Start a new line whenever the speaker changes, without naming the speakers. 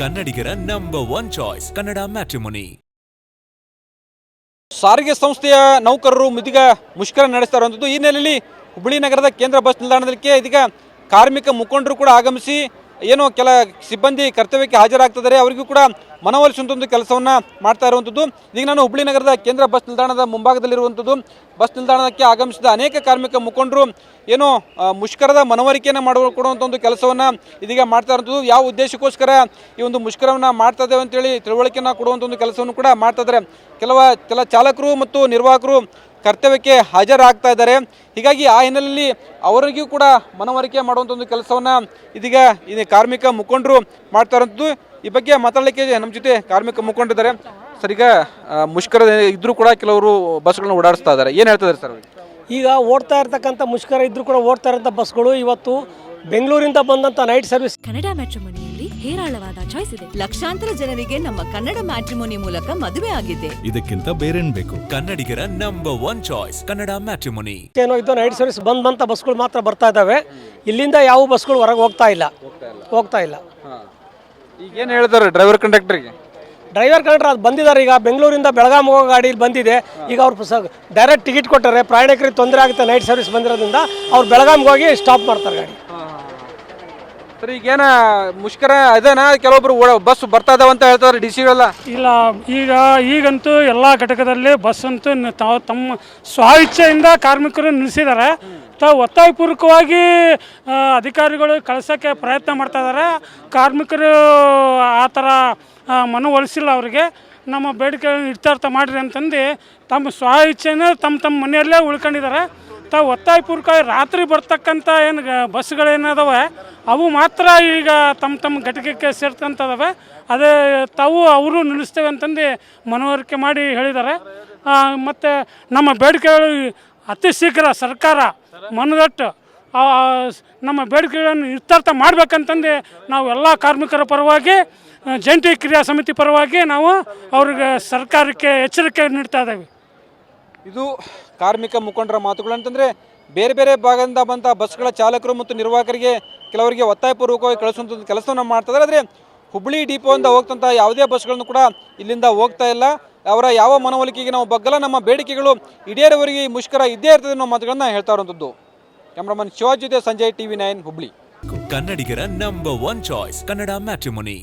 ಕನ್ನಡಿಗರ number one choice Kannada matrimony
ಸಾರಿಗೆ ಸಂಸ್ಥೆಯ ನೌಕರರು ಮುದಿಗ ಮುಷ್ಕರ ನಡೆಸ್ತಾ ಇರುವಂಥದ್ದು ಈ ಹಿನ್ನೆಲೆಯಲ್ಲಿ ಹುಬ್ಬಳ್ಳಿ ನಗರದ ಕೇಂದ್ರ ಬಸ್ ನಿಲ್ದಾಣದಕ್ಕೆ ಇದೀಗ ಕಾರ್ಮಿಕ ಮುಖಂಡರು ಕೂಡ ಆಗಮಿಸಿ ಏನೋ ಕೆಲ ಸಿಬ್ಬಂದಿ ಕರ್ತವ್ಯಕ್ಕೆ ಹಾಜರಾಗ್ತಿದ್ದಾರೆ. ಅವರಿಗೂ ಕೂಡ ಮನವೊಲಿಸುವಂಥ ಒಂದು ಕೆಲಸವನ್ನು ಮಾಡ್ತಾ ಇರುವಂಥದ್ದು ಈಗ ನಾನು ಹುಬ್ಬಳ್ಳಿ ನಗರದ ಕೇಂದ್ರ ಬಸ್ ನಿಲ್ದಾಣದ ಮುಂಭಾಗದಲ್ಲಿರುವಂಥದ್ದು ಬಸ್ ನಿಲ್ದಾಣಕ್ಕೆ ಆಗಮಿಸಿದ ಅನೇಕ ಕಾರ್ಮಿಕ ಮುಖಂಡರು ಏನೋ ಮುಷ್ಕರದ ಮನವರಿಕೆಯನ್ನು ಮಾಡುವ ಕೊಡುವಂಥ ಒಂದು ಕೆಲಸವನ್ನು ಇದೀಗ ಮಾಡ್ತಾ ಇರುವಂಥದ್ದು ಯಾವ ಉದ್ದೇಶಕ್ಕೋಸ್ಕರ ಈ ಒಂದು ಮುಷ್ಕರವನ್ನು ಮಾಡ್ತಾ ಇದ್ದೇವೆ ಅಂತೇಳಿ ತಿಳುವಳಿಕೆಯನ್ನು ಕೊಡುವಂಥ ಒಂದು ಕೆಲಸವನ್ನು ಕೂಡ ಮಾಡ್ತಾ ಇದ್ದಾರೆ. ಕೆಲವ, ಕೆಲ ಚಾಲಕರು ಮತ್ತು ನಿರ್ವಾಹಕರು ಕರ್ತವ್ಯಕ್ಕೆ ಹಾಜರಾಗ್ತಾ ಇದ್ದಾರೆ. ಹೀಗಾಗಿ ಆ ಹಿನ್ನೆಲೆಯಲ್ಲಿ ಅವರಿಗೂ ಕೂಡ ಮನವರಿಕೆ ಮಾಡುವಂಥ ಒಂದು ಕೆಲಸವನ್ನು ಇದೀಗ ಇದು ಕಾರ್ಮಿಕ ಮುಖಂಡರು ಮಾಡ್ತಾ ಇರೋಂಥದ್ದು. ಈ ಬಗ್ಗೆ ಮಾತಾಡಲಿಕ್ಕೆ ನಮ್ಮ ಜೊತೆ ಕಾರ್ಮಿಕ ಮುಖಂಡಿದ್ದಾರೆ ಸರ್ ಈಗ ಮುಷ್ಕರ ಇದ್ರೂ ಕೂಡ ಕೆಲವರು ಬಸ್ಗಳನ್ನ ಓಡಾಡಿಸ್ತಾ ಇದ್ದಾರೆ. ಏನು ಹೇಳ್ತಾ ಇದ್ದಾರೆ ಸರ್
ಈಗ ಓಡ್ತಾ ಇರ್ತಕ್ಕಂಥ ಮುಷ್ಕರ ಇದ್ರೂ ಕೂಡ ಓಡ್ತಾ ಇರೋಂಥ ಬಸ್ಗಳು ಇವತ್ತು ಬೆಂಗಳೂರಿಂದ ಬಂದಂಥ ನೈಟ್ ಸರ್ವಿಸ್
ಕನ್ನಡ ಮ್ಯಾಟ್ರಿಮೋನಿಯಲ್ಲಿ ಹೇರಾಳವಾದ ಚಾಯ್ಸ್ ಇದೆ. ಲಕ್ಷಾಂತರ ಜನರಿಗೆ ನಮ್ಮ ಕನ್ನಡ ಮ್ಯಾಟ್ರಿಮೋನಿ ಮೂಲಕ ಮದುವೆ ಆಗಿದೆ.
ಇದಕ್ಕಿಂತ ಬೇರೇನ್ ಬೇಕು?
ಕನ್ನಡಿಗರ number one choice Kannada matrimony.
ಏನೋ ಇದು ನೈಟ್ ಸರ್ವಿಸ್ ಬಂದ್ ಬಂತ ಬಸ್ಗಳು ಮಾತ್ರ ಬರ್ತಾ ಇದ್ದಾವೆ. ಇಲ್ಲಿಂದ ಯಾವ ಬಸ್ಗಳು ಹೊರಗೆ ಹೋಗ್ತಾ ಇಲ್ಲ. ಹೋಗ್ತಾ ಇಲ್ಲ.
ಈಗ ಏನು ಹೇಳ್ತಾರೆ ಡ್ರೈವರ್ ಕಂಡಕ್ಟರ್ಗೆ
ಡ್ರೈವರ್ ಕಂಡ್ರ ಅದು ಬಂದಿದ್ದಾರೆ ಈಗ. ಬೆಂಗಳೂರಿಂದ ಬೆಳಗಾಂ ಹೋಗೋ ಗಾಡಿ ಬಂದಿದೆ. ಈಗ ಅವ್ರು ಡೈರೆಕ್ಟ್ ಟಿಕೆಟ್ ಕೊಟ್ಟರೆ ಪ್ರಯಾಣಿಕರಿಗೆ ತೊಂದರೆ ಆಗುತ್ತೆ ನೈಟ್ ಸರ್ವಿಸ್ ಬಂದಿರೋದ್ರಿಂದ ಅವ್ರು ಬೆಳಗಾಂಗೆ ಹೋಗಿ ಸ್ಟಾಪ್ ಮಾಡ್ತಾರೆ ಗಾಡಿ.
ಸರ್ ಈಗೇನ ಮುಷ್ಕರ ಅದೇನಾ ಕೆಲವೊಬ್ರು ಬಸ್ ಬರ್ತಾ ಅಂತ ಹೇಳ್ತಾರೆ ಡಿ ಎಲ್ಲ
ಇಲ್ಲ ಈಗ ಈಗಂತೂ ಎಲ್ಲ ಘಟಕದಲ್ಲಿ ಬಸ್ ಅಂತೂ ತಾವು ತಮ್ಮ ಸ್ವ ಇಚ್ಛೆಯಿಂದ ಕಾರ್ಮಿಕರು ನಿಲ್ಲಿಸಿದ್ದಾರೆ ತಾವು ಒತ್ತಾಯಪೂರ್ವಕವಾಗಿ ಆ, ಅಧಿಕಾರಿಗಳು ಕಳ್ಸೋಕ್ಕೆ ಪ್ರಯತ್ನ ಮಾಡ್ತಾ ಇದ್ದಾರೆ ಕಾರ್ಮಿಕರು ಆ ಥರ ಮನವೊಲಿಸಿಲ್ಲ ಅವರಿಗೆ. ನಮ್ಮ ಬೇಡಿಕೆ ಇತ್ಯರ್ಥ ಮಾಡಿರಿ ಅಂತಂದು ತಮ್ಮ ಸ್ವ ಇಚ್ಛೆನ ತಮ್ಮ ತಮ್ಮ ಮನೆಯಲ್ಲೇ ಉಳ್ಕೊಂಡಿದ್ದಾರೆ ತಾವು ಒತ್ತಾಯಪೂರ್ವಕ ರಾತ್ರಿ ಬರ್ತಕ್ಕಂಥ ಏನು ಬಸ್ಗಳೇನದಾವೆ, ಅವು ಮಾತ್ರ ಈಗ ತಮ್ಮ ತಮ್ಮ ಘಟಕಕ್ಕೆ ಸೇರ್ತಂಥದವೆ. ಅದೇ ತಾವು ಅವರು ನಿಲ್ಲಿಸ್ತೇವೆ ಅಂತಂದು ಮನವರಿಕೆ ಮಾಡಿ ಹೇಳಿದ್ದಾರೆ. ಮತ್ತು ನಮ್ಮ ಬೇಡಿಕೆಗಳು ಅತಿ ಶೀಘ್ರ ಸರ್ಕಾರ ಮನದಟ್ಟು ನಮ್ಮ ಬೇಡಿಕೆಗಳನ್ನು ಇತ್ಯರ್ಥ ಮಾಡಬೇಕಂತಂದು ನಾವು ಎಲ್ಲ ಕಾರ್ಮಿಕರ ಪರವಾಗಿ, ಜಂಟಿ ಕ್ರಿಯಾ ಸಮಿತಿ ಪರವಾಗಿ ನಾವು ಅವ್ರಿಗೆ ಸರ್ಕಾರಕ್ಕೆ ಎಚ್ಚರಿಕೆ ನೀಡ್ತಾ ಇದ್ದೇವೆ.
ಇದು ಕಾರ್ಮಿಕ ಮುಖಂಡರ ಮಾತುಗಳು. ಅಂತಂದ್ರೆ ಬೇರೆ ಬೇರೆ ಭಾಗದಿಂದ ಬಂದ ಬಸ್ಗಳ ಚಾಲಕರು ಮತ್ತು ನಿರ್ವಾಹಕರಿಗೆ ಕೆಲವರಿಗೆ ಒತ್ತಾಯಪೂರ್ವಕವಾಗಿ ಕಳಿಸುವಂಥ ಕೆಲಸವನ್ನು ಮಾಡ್ತಿದ್ದಾರೆ ಆದರೆ ಹುಬ್ಬಳ್ಳಿ ಡಿಪೋಯಿಂದ ಹೋಗ್ತಂಥ ಯಾವುದೇ ಬಸ್ಗಳನ್ನು ಕೂಡ ಇಲ್ಲಿಂದ ಹೋಗ್ತಾ ಇಲ್ಲ. ಅವರ ಯಾವ ಮನವೊಲಿಕೆಗೆ ನಾವು ಬಗ್ಗಲ್ಲ. ನಮ್ಮ ಬೇಡಿಕೆಗಳು ಈಡೇರವರಿಗೆ ಈ ಮುಷ್ಕರ ಇದ್ದೇ ಇರ್ತದೆ ಅನ್ನೋ ಮಾತುಗಳನ್ನ ಹೇಳ್ತಾ ಇರುವಂಥದ್ದು ಕ್ಯಾಮ್ರಾಮನ್ ಶಿವಾಜ್ ಜೊತೆ ಸಂಜಯ್ ಟಿವಿ ನೈನ್, ಹುಬ್ಳಿ.
ಕನ್ನಡಿಗರ number one choice Kannada matrimony